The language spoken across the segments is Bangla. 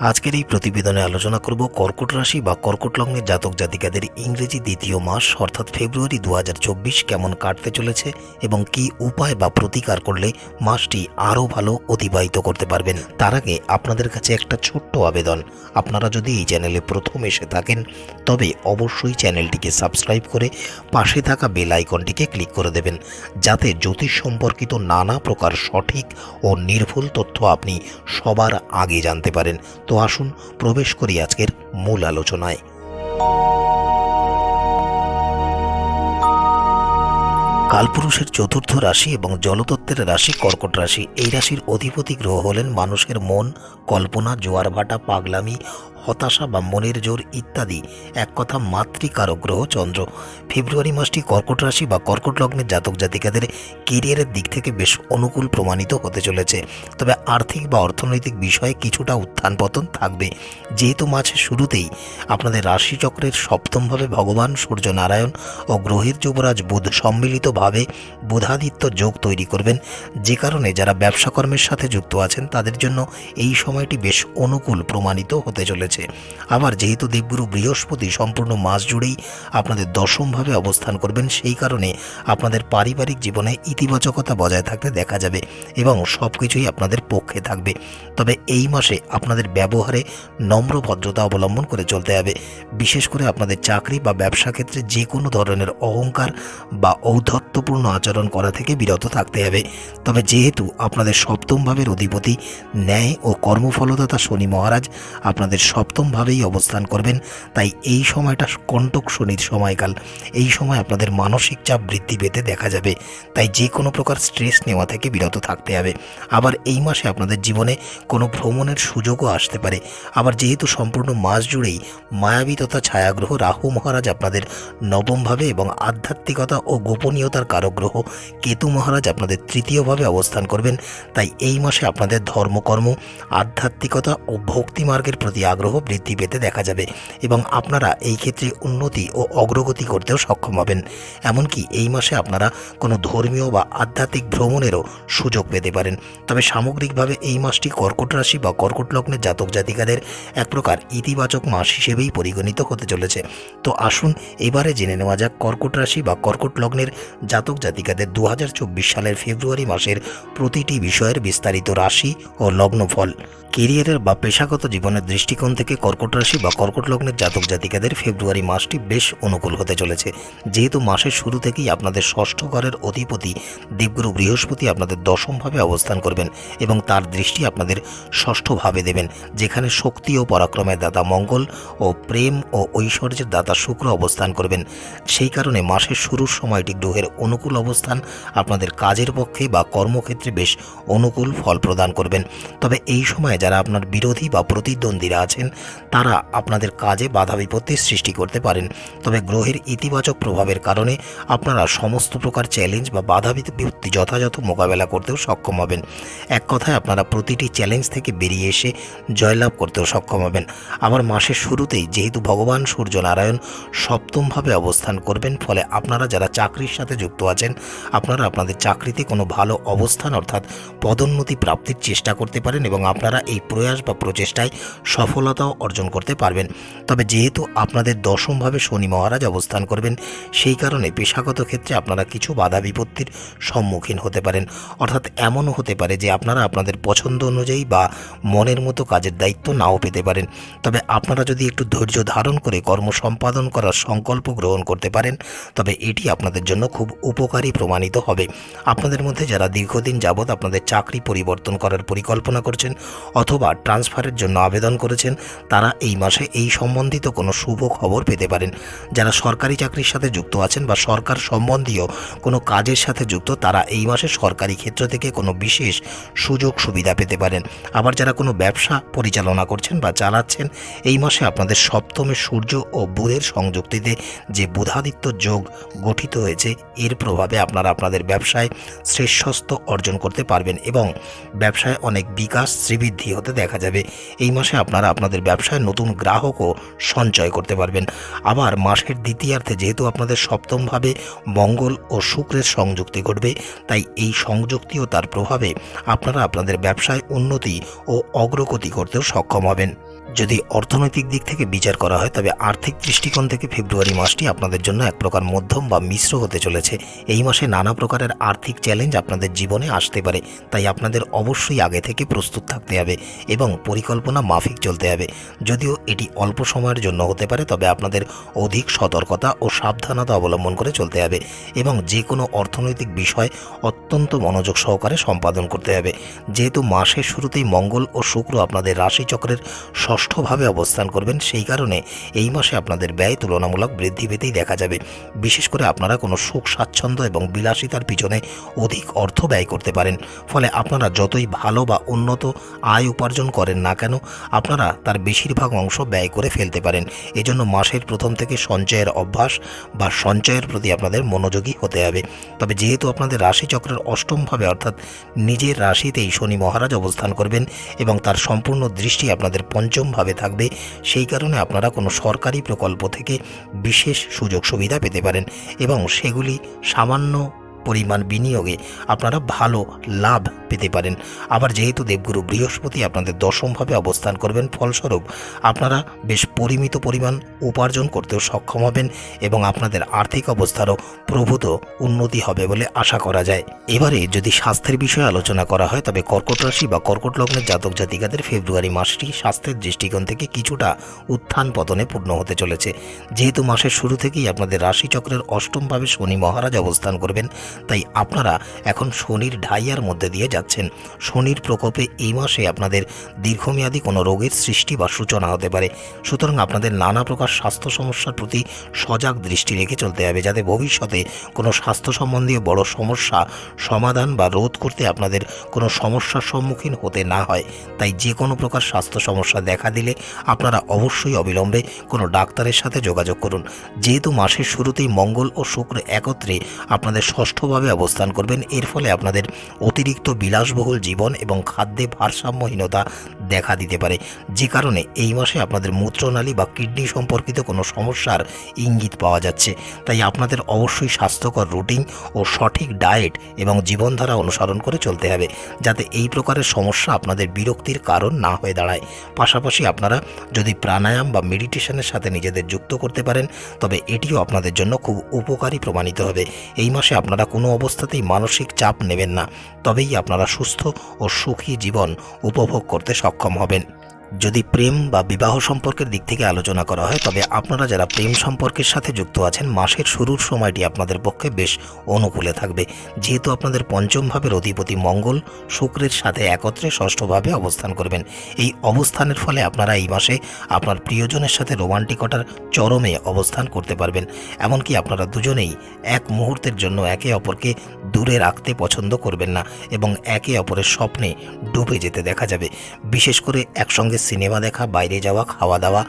আজকের এই প্রতিবেদনে আলোচনা করব কর্কট রাশি বা কর্কট লগ্নের জাতক জাতিকাদের ইংরেজি দ্বিতীয় মাস, অর্থাৎ ফেব্রুয়ারি দু হাজার চব্বিশ কেমন কাটতে চলেছে এবং কি উপায় বা প্রতিকার করলে মাসটি আরও ভালো অতিবাহিত করতে পারবেন। তার আগে আপনাদের কাছে একটা ছোট্ট আবেদন। আপনারা যদি এই চ্যানেলে প্রথম এসে থাকেন, তবে অবশ্যই চ্যানেলটিকে সাবস্ক্রাইব করে পাশে থাকা বেল আইকনটিকে ক্লিক করে দেবেন, যাতে জ্যোতিষ সম্পর্কিত নানা প্রকার সঠিক ও নির্ভুল তথ্য আপনি সবার আগে জানতে পারেন। তো আসুন প্রবেশ করি আজকের মূল আলোচনায়। কালপুরুষের চতুর্থ রাশি এবং জলতত্ত্বের রাশি কর্কট রাশি, এই রাশির অধিপতি গ্রহ হলেন মানুষের মন, কল্পনা জোয়ার ভাটা পাগলামি হতাশা বা মনের জোর ইত্যাদি। এক কথা মাতৃকারক গ্রহ চন্দ্র। ফেব্রুয়ারি মাসটি কর্কট রাশি বা কর্কট লগ্নের জাতক জাতিকাদের কেরিয়ারের দিক থেকে বেশ অনুকূল প্রমাণিত হতে চলেছে। তবে আর্থিক বা অর্থনৈতিক বিষয়ে কিছুটা উত্থান পতন থাকবে। যেহেতু মাসের শুরুতেই আপনাদের রাশিচক্রের সপ্তমভাবে ভগবান সূর্য নারায়ণ ও গ্রহের যুবরাজ বুধ সম্মিলিতভাবে বুধাদিত্য যোগ তৈরি করবেন। যে কারণে যারা ব্যবসাকর্মের সাথে যুক্ত আছেন, তাদের জন্য এই সময়টি বেশ অনুকূল প্রমাণিত হতে চলেছে। আবার যেহেতু দেবগুরু বৃহস্পতি সম্পূর্ণ মাস জুড়েই আপনাদের দশমভাবে অবস্থান করবেন, সেই কারণে আপনাদের পারিবারিক জীবনে ইতিবাচকতা বজায় থাকতে দেখা যাবে এবং সব কিছুই আপনাদের পক্ষে থাকবে। তবে এই মাসে আপনাদের ব্যবহারে নম্র ভদ্রতা অবলম্বন করে চলতে হবে। বিশেষ করে আপনাদের চাকরি বা ব্যবসা ক্ষেত্রে যে কোনো ধরনের অহংকার বা ঔদ্ধত্যপূর্ণ আচরণ করা থেকে বিরত থাকতে হবে। তবে যেহেতু আপনাদের সপ্তম ভাবের অধিপতি ন্যায় ও কর্মফলদাতা শনি মহারাজ আপনাদের সপ্তমভাবেই অবস্থান করবেন। তাই এই সময়টা কণ্টক শনির সময়কাল। এই সময় আপনাদের মানসিক চাপ বৃদ্ধি পেতে দেখা যাবে। তাই যে কোনো প্রকার স্ট্রেস নেওয়া থেকে বিরত থাকতে হবে। আবার এই মাসে আপনাদের জীবনে কোনো ভ্রমণের সুযোগও আসতে পারে। আবার যেহেতু সম্পূর্ণ মাস জুড়েই মায়াবী তথা ছায়াগ্রহ রাহু মহারাজ আপনাদের নবমভাবে এবং আধ্যাত্মিকতা ও গোপনীয়তার কারক গ্রহ কেতু মহারাজ আপনাদের তৃতীয়ভাবে অবস্থান করবেন। তাই এই মাসে আপনাদের ধর্মকর্ম, আধ্যাত্মিকতা ও ভক্তি মার্গের প্রতি আগ্রহ বৃদ্ধি পেতে দেখা যাবে এবং আপনারা এই ক্ষেত্রে উন্নতি ও অগ্রগতি করতেও সক্ষম হবেন। এমনকি এই মাসে আপনারা কোনো ধর্মীয় বা আধ্যাত্মিক ভ্রমণেরও সুযোগ পেতে পারেন। তবে সামগ্রিকভাবে এই মাসটি কর্কট রাশি বা কর্কট লগ্নের জাতক জাতিকাদের এক প্রকার ইতিবাচক মাস হিসেবেই পরিগণিত হতে চলেছে। তো আসুন এবারে জেনে নেওয়া যাক কর্কট রাশি বা কর্কট লগ্নের জাতক জাতিকাদের দু হাজার চব্বিশ সালের ফেব্রুয়ারি মাসের প্রতিটি বিষয়ের বিস্তারিত রাশি ও লগ্নফল। কেরিয়ারের বা পেশাগত জীবনের দৃষ্টিকোণ থেকে কর্কট রাশি বা কর্কট লগ্নের জাতক জাতিকাদের ফেব্রুয়ারি মাসটি বেশ অনুকূল হতে চলেছে। যেহেতু মাসের শুরু থেকেই আপনাদের ষষ্ঠ ঘরের অধিপতি দেবগুরু বৃহস্পতি আপনাদের দশমভাবে অবস্থান করবেন এবং তার দৃষ্টি আপনাদের ষষ্ঠভাবে দেবেন, যেখানে শক্তি ও পরাক্রমের দাতা মঙ্গল ও প্রেম ও ঐশ্বর্যের দাতা শুক্র অবস্থান করবেন। সেই কারণে মাসের শুরুর সময়টি গ্রহের অনুকূল অবস্থান আপনাদের কাজের পক্ষে বা কর্মক্ষেত্রে বেশ অনুকূল ফল প্রদান করবেন। তবে এই সময় যারা আপনার বিরোধী বা প্রতিদ্বন্দ্বীরা আছেন তারা আপনাদের কাজে বাধা বিপত্তির সৃষ্টি করতে পারেন। তবে গ্রহের ইতিবাচক প্রভাবের কারণে আপনারা সমস্ত প্রকার চ্যালেঞ্জ বা বাধা বিপত্তি যথাযথ মোকাবেলা করতেও সক্ষম হবেন। এক কথায় আপনারা প্রতিটি চ্যালেঞ্জ থেকে বেরিয়ে এসে জয়লাভ করতেও সক্ষম হবেন। আবার মাসের শুরুতেই যেহেতু ভগবান সূর্য নারায়ণ সপ্তমভাবে অবস্থান করবেন, ফলে আপনারা যারা চাকরির সাথে যুক্ত আছেন, আপনারা আপনাদের চাকরিতে কোনো ভালো অবস্থান অর্থাৎ পদোন্নতি প্রাপ্তির চেষ্টা করতে পারেন এবং আপনারা এই প্রয়াস বা প্রচেষ্টায় সফলতাও অর্জন করতে পারবেন। তবে যেহেতু আপনাদের দশমভাবে শনি মহারাজ অবস্থান করবেন, সেই কারণে পেশাগত ক্ষেত্রে আপনারা কিছু বাধা বিপত্তির সম্মুখীন হতে পারেন। অর্থাৎ এমনও হতে পারে যে আপনারা আপনাদের পছন্দ অনুযায়ী বা মনের মতো কাজের দায়িত্ব নাও পেতে পারেন। তবে আপনারা যদি একটু ধৈর্য ধারণ করে কর্ম সম্পাদন করার সংকল্প গ্রহণ করতে পারেন, তবে এটি আপনাদের জন্য খুব উপকারী প্রমাণিত হবে। আপনাদের মধ্যে যারা দীর্ঘদিন যাবৎ আপনাদের চাকরি পরিবর্তন করার পরিকল্পনা করছেন অথবা ট্রান্সফারের জন্য আবেদন করেছেন তারা এই মাসে এই সম্বন্ধিত কোনো শুভ খবর পেতে পারেন। যারা সরকারি চাকরির সাথে যুক্ত আছেন বা সরকার সম্বন্ধীয় কোনো কাজের সাথে যুক্ত, তারা এই মাসে সরকারি ক্ষেত্র থেকে কোনো বিশেষ সুযোগ সুবিধা পেতে পারেন। আবার যারা কোনো ব্যবসা পরিচালনা করছেন বা চালাচ্ছেন, এই মাসে আপনাদের সপ্তমে সূর্য ও বুধের সংযুক্তিতে যে বুধাদিত্য যোগ গঠিত হয়েছে, এর প্রভাবে আপনারা আপনাদের ব্যবসায় শ্রেষ্ঠস্ত অর্জন করতে পারবেন এবং ব্যবসায় অনেক বিকাশ শ্রীবৃদ্ধি হতে দেখা যাবে। এই মাসে আপনারা আপনাদের আপনাদের ব্যবসায় নতুন গ্রাহকও সঞ্চয় করতে পারবেন। আবার মাসের দ্বিতীয়ার্থে যেহেতু আপনাদের সপ্তমভাবে মঙ্গল ও শুক্রের সংযুক্তি ঘটবে, তাই এই সংযুক্তি ও তার প্রভাবে আপনারা আপনাদের ব্যবসায় উন্নতি ও অগ্রগতি করতেও সক্ষম হবেন। যদি অর্থনৈতিক দিক থেকে বিচার করা হয়, তবে আর্থিক দৃষ্টিকোণ থেকে ফেব্রুয়ারি মাসটি আপনাদের জন্য এক প্রকার মধ্যম বা মিশ্র হতে চলেছে। এই মাসে নানা প্রকারের আর্থিক চ্যালেঞ্জ আপনাদের জীবনে আসতে পারে, তাই আপনাদের অবশ্যই আগে থেকে প্রস্তুত থাকতে হবে এবং পরিকল্পনা মাফিক চলতে হবে। যদিও এটি অল্প সময়ের জন্য হতে পারে, তবে আপনাদের অধিক সতর্কতা ও সাবধানতা অবলম্বন করে চলতে হবে এবং যে কোনো অর্থনৈতিক বিষয় অত্যন্ত মনোযোগ সহকারে সম্পাদন করতে হবে। যেহেতু মাসের শুরুতেই মঙ্গল ও শুক্র আপনাদের রাশিচক্রের ষষ্ঠভাবে অবস্থান করবেন, সেই কারণে এই মাসে আপনাদের ব্যয় তুলনামূলক বৃদ্ধি পেতেই দেখা যাবে। বিশেষ করে আপনারা কোনো সুখ, স্বাচ্ছন্দ্য এবং বিলাসিতার পিছনে অধিক অর্থ ব্যয় করতে পারেন। ফলে আপনারা যতই ভালো বা উন্নত আয় উপার্জন করেন না কেন, আপনারা তার বেশিরভাগ অংশ ব্যয় করে ফেলতে পারেন। এজন্য মাসের প্রথম থেকে সঞ্চয়ের অভ্যাস বা সঞ্চয়ের প্রতি আপনাদের মনোযোগী হতে হবে। তবে যেহেতু আপনাদের রাশিচক্রের অষ্টমভাবে, অর্থাৎ নিজের রাশিতেই শনি মহারাজ অবস্থান করবেন এবং তার সম্পূর্ণ দৃষ্টি আপনাদের পঞ্চমভাবে থাকবে। সেই কারণে আপনারা কোনো সরকারি প্রকল্প থেকে বিশেষ সুযোগ সুবিধা পেতে পারেন এবং সেগুলি সামান্য পরিমাণ বিনিয়োগে আপনারা ভালো লাভ পেতে পারেন। আবার যেহেতু দেবগুরু বৃহস্পতি আপনাদের দশমভাবে অবস্থান করবেন, ফলস্বরূপ আপনারা বেশ পরিমিত পরিমাণ উপার্জন করতেও সক্ষম হবেন এবং আপনাদের আর্থিক অবস্থারও প্রভূত উন্নতি হবে বলে আশা করা যায়। এবারে যদি স্বাস্থ্যের বিষয়ে আলোচনা করা হয়, তবে কর্কট রাশি বা কর্কট লগ্নের জাতক জাতিকাদের ফেব্রুয়ারি মাসটি স্বাস্থ্যের দৃষ্টিকোণ থেকে কিছুটা উত্থান পতনে পূর্ণ হতে চলেছে। যেহেতু মাসের শুরু থেকেই আপনাদের রাশিচক্রের অষ্টমভাবে শনি মহারাজ অবস্থান করবেন তাই আপনারা এখন শনির ঢাইয়ার মধ্যে দিয়ে যাচ্ছেন। শনির প্রকোপে এই মাসে আপনাদের দীর্ঘমেয়াদী কোনো রোগের সৃষ্টি বা সূচনা হতে পারে। সুতরাং আপনাদের নানা প্রকার স্বাস্থ্য সমস্যার প্রতি সজাগ দৃষ্টি রেখে চলতে হবে, যাতে ভবিষ্যতে কোনো স্বাস্থ্য সম্বন্ধীয় বড় সমস্যা, সমাধান বা রোধ করতে আপনাদের কোনো সমস্যার সম্মুখীন হতে না হয়। তাই যে কোনো প্রকার স্বাস্থ্য সমস্যা দেখা দিলে আপনারা অবশ্যই অবিলম্বে কোনো ডাক্তারের সাথে যোগাযোগ করুন। যেহেতু মাসের শুরুতেই মঙ্গল ও শুক্র একত্রে আপনাদের ষষ্ঠভাবে অবস্থান করবেন। এর ফলে আপনাদের অতিরিক্ত বিলাসবহুল জীবন এবং খাদ্যে ভারসাম্যহীনতা দেখা দিতে পারে। যে কারণে এই মাসে আপনাদের মূত্রনালী বা কিডনি সম্পর্কিত কোনো সমস্যার ইঙ্গিত পাওয়া যাচ্ছে। তাই আপনাদের অবশ্যই স্বাস্থ্যকর রুটিন ও সঠিক ডায়েট এবং জীবনধারা অনুসরণ করে চলতে হবে, যাতে এই প্রকারের সমস্যা আপনাদের বিরক্তির কারণ না হয়ে দাঁড়ায়। পাশাপাশি আপনারা যদি প্রাণায়াম বা মেডিটেশনের সাথে নিজেদের যুক্ত করতে পারেন, তবে এটিও আপনাদের জন্য খুব উপকারী প্রমাণিত হবে। এই মাসে আপনারা কোনো অবস্থাতেই মানসিক চাপ নেবেন না, তবেই আপনারা সুস্থ ও সুখী জীবন উপভোগ করতে সক্ষম হবেন। যদি প্রেম বা বিবাহ সম্পর্কের দিক থেকে আলোচনা করা হয়, তবে আপনারা যারা প্রেম সম্পর্কের সাথে যুক্ত আছেন, মাসের শুরুর সময়টি আপনাদের পক্ষে বেশ অনুকূলে থাকবে। যেহেতু আপনাদের পঞ্চম ভাবের অধিপতি মঙ্গল, শুক্রের সাথে একত্রে ষষ্ঠভাবে অবস্থান করবেন। এই অবস্থানের ফলে আপনারা এই মাসে আপনার প্রিয়জনের সাথে রোমান্টিকতার চরমে অবস্থান করতে পারবেন। এমনকি আপনারা দুজনেই এক মুহূর্তের জন্য একে অপরকে দূরে রাখতে পছন্দ করবেন না এবং একে অপরের স্বপ্নে ডুবে যেতে দেখা যাবে। বিশেষ করে একসঙ্গে সিনেমা দেখা, বাইরে যাওয়া, খাওয়া দাওয়া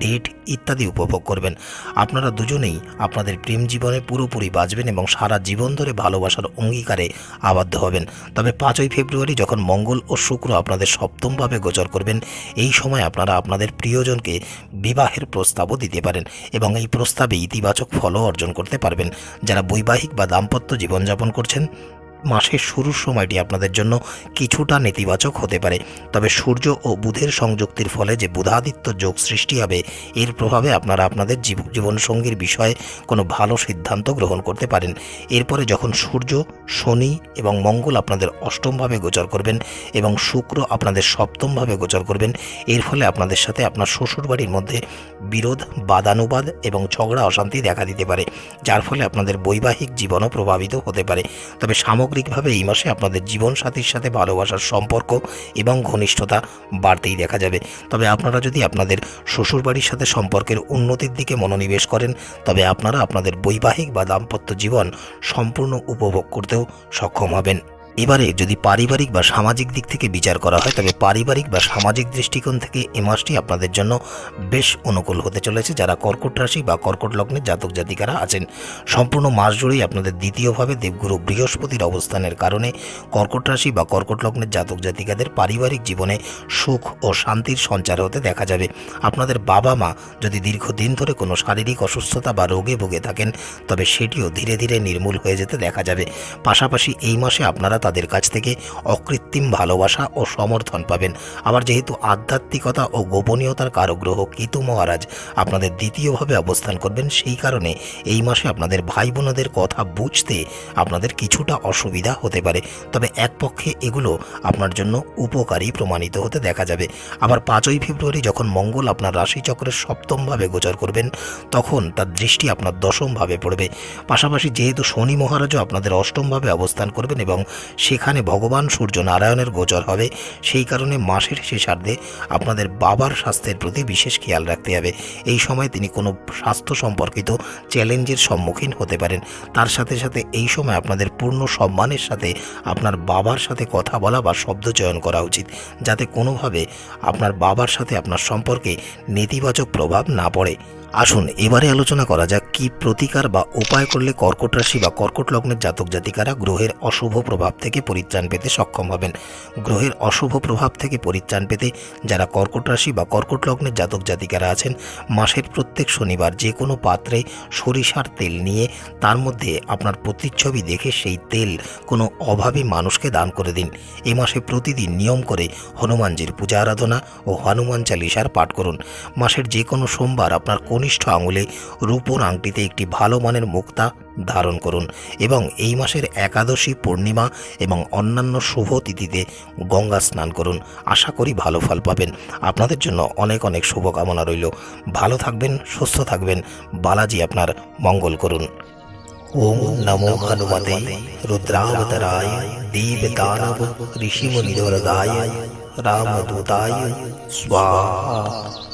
ডেট ইত্যাদি উপভোগ করবেন। আপনারা দুজনেই আপনাদের প্রেম জীবনে পুরোপুরি বাঁচবেন এবং সারা জীবন ধরে ভালোবাসার অঙ্গীকারে আবদ্ধ হবেন। তবে পাঁচই ফেব্রুয়ারি যখন মঙ্গল ও শুক্র আপনাদের সপ্তমভাবে গোচর করবেন, এই সময় আপনারা আপনাদের প্রিয়জনকে বিবাহের প্রস্তাবও দিতে পারেন এবং এই প্রস্তাবে ইতিবাচক ফলও অর্জন করতে পারবেন। যারা বৈবাহিক বা দাম্পত্য জীবনযাপন করছেন মাসের শুরুর সময়টি আপনাদের জন্য কিছুটা নেতিবাচক হতে পারে। তবে সূর্য ও বুধের সংযুক্তির ফলে যে বুধাদিত্য যোগ সৃষ্টি হবে, এর প্রভাবে আপনারা আপনাদের জীব- জীবনসঙ্গীর বিষয়ে কোনো ভালো সিদ্ধান্ত গ্রহণ করতে পারেন। এরপরে যখন সূর্য, শনি এবং মঙ্গল আপনাদের অষ্টমভাবে গোচর করবেন এবং শুক্র আপনাদের সপ্তমভাবে গোচর করবেন, এর ফলে আপনাদের সাথে আপনার শ্বশুরবাড়ির মধ্যে বিরোধ, বাদানুবাদ এবং ঝগড়া, অশান্তি দেখা দিতে পারে, যার ফলে আপনাদের বৈবাহিক জীবনও প্রভাবিত হতে পারে। তবে সামগ্রিকভাবে এই মাসে আপনাদের জীবন সাথীর সাথে ভালোবাসার সম্পর্ক এবং ঘনিষ্ঠতা বাড়তেই দেখা যাবে। তবে আপনারা যদি আপনাদের শ্বশুরবাড়ির সাথে সম্পর্কের উন্নতির দিকে মনোনিবেশ করেন, তবে আপনারা আপনাদের বৈবাহিক বা দাম্পত্য জীবন সম্পূর্ণ উপভোগ করতেও সক্ষম হবেন। এবারে যদি পারিবারিক বা সামাজিক দিক থেকে বিচার করা হয়, তবে পারিবারিক বা সামাজিক দৃষ্টিকোণ থেকে এ মাসটি আপনাদের জন্য বেশ অনুকূল হতে চলেছে। যারা কর্কট রাশি বা কর্কট লগ্নের জাতক জাতিকারা আছেন, সম্পূর্ণ মাস জুড়েই আপনাদের দ্বিতীয়ভাবে দেবগুরু বৃহস্পতির অবস্থানের কারণে কর্কট রাশি বা কর্কট লগ্নের জাতক জাতিকাদের পারিবারিক জীবনে সুখ ও শান্তির সঞ্চার হতে দেখা যাবে। আপনাদের বাবা মা যদি দীর্ঘদিন ধরে কোনো শারীরিক অসুস্থতা বা রোগে ভুগে থাকেন, তবে সেটিও ধীরে ধীরে নির্মূল হয়ে যেতে দেখা যাবে। পাশাপাশি এই মাসে আপনারা তাদের কাছ থেকে অকৃত্রিম ভালোবাসা ও সমর্থন পাবেন। আবার যেহেতু আধ্যাত্মিকতা ও গোপনীয়তার কারগ্রহ কেতু মহারাজ আপনাদের দ্বিতীয়ভাবে অবস্থান করবেন, সেই কারণে এই মাসে আপনাদের ভাই বোনদের কথা বুঝতে আপনাদের কিছুটা অসুবিধা হতে পারে। তবে এক পক্ষে এগুলো আপনার জন্য উপকারী প্রমাণিত হতে দেখা যাবে। আবার পাঁচই ফেব্রুয়ারি যখন মঙ্গল আপনার রাশিচক্রের সপ্তমভাবে গোচর করবেন, তখন তার দৃষ্টি আপনার দশমভাবে পড়বে। পাশাপাশি যেহেতু শনি মহারাজও আপনাদের অষ্টমভাবে অবস্থান করবেন এবং সেখানে ভগবান সূর্য নারায়ণের গোচর হবে। সেই কারণে মাসের শেষার্ধে আপনাদের বাবার স্বাস্থ্যের প্রতি বিশেষ খেয়াল রাখতে হবে। এই সময় তিনি কোনো স্বাস্থ্য সম্পর্কিত চ্যালেঞ্জের সম্মুখীন হতে পারেন। তার সাথে সাথে এই সময় আপনাদের পূর্ণ সম্মানের সাথে আপনার বাবার সাথে কথা বলা বা শব্দ চয়ন করা উচিত। যাতে কোনোভাবে আপনার বাবার সাথে আপনার সম্পর্কে নেতিবাচক প্রভাব না পড়ে। আসুন, এবারে আলোচনা করা যাক কি প্রতিকার বা উপায় করলে কর্কট রাশি বা কর্কট লগ্নের জাতক জাতিকারা গ্রহের অশুভ প্রভাব থেকে পরিত্রাণ পেতে সক্ষম হবেন। গ্রহের অশুভ প্রভাব থেকে পরিত্রাণ পেতে যারা কর্কট রাশি বা কর্কট লগ্নের জাতক জাতিকারা আছেন, মাসের প্রত্যেক শনিবার যে কোনো পাত্রে সরিষার তেল নিয়ে তার মধ্যে আপনার প্রতিচ্ছবি দেখে সেই তেল কোনো অভাবী মানুষকে দান করে দিন। এ মাসে প্রতিদিন নিয়ম করে হনুমানজির পূজা আরাধনা ও হনুমান চালিসার পাঠ করুন। মাসের যে কোনো সোমবার আপনার কনিষ্ঠ আঙুলে রূপোর আংটিতে একটি ভালো মানের মুক্তা ধারণ করুন এবং এই মাসের একাদশী পূর্ণিমা এবং অন্যান্য শুভ তিথিতে গঙ্গা স্নান করুন। আশা করি ভালো ফল পাবেন। আপনাদের জন্য অনেক অনেক শুভকামনা রইল। ভালো থাকবেন, সুস্থ থাকবেন। বালাজি আপনার মঙ্গল করুন। ওম নমো হনুমতে রুদ্রাবতরায় দেব দানব ঋষিমুনিদরদায় রামদূতায় স্বাহা।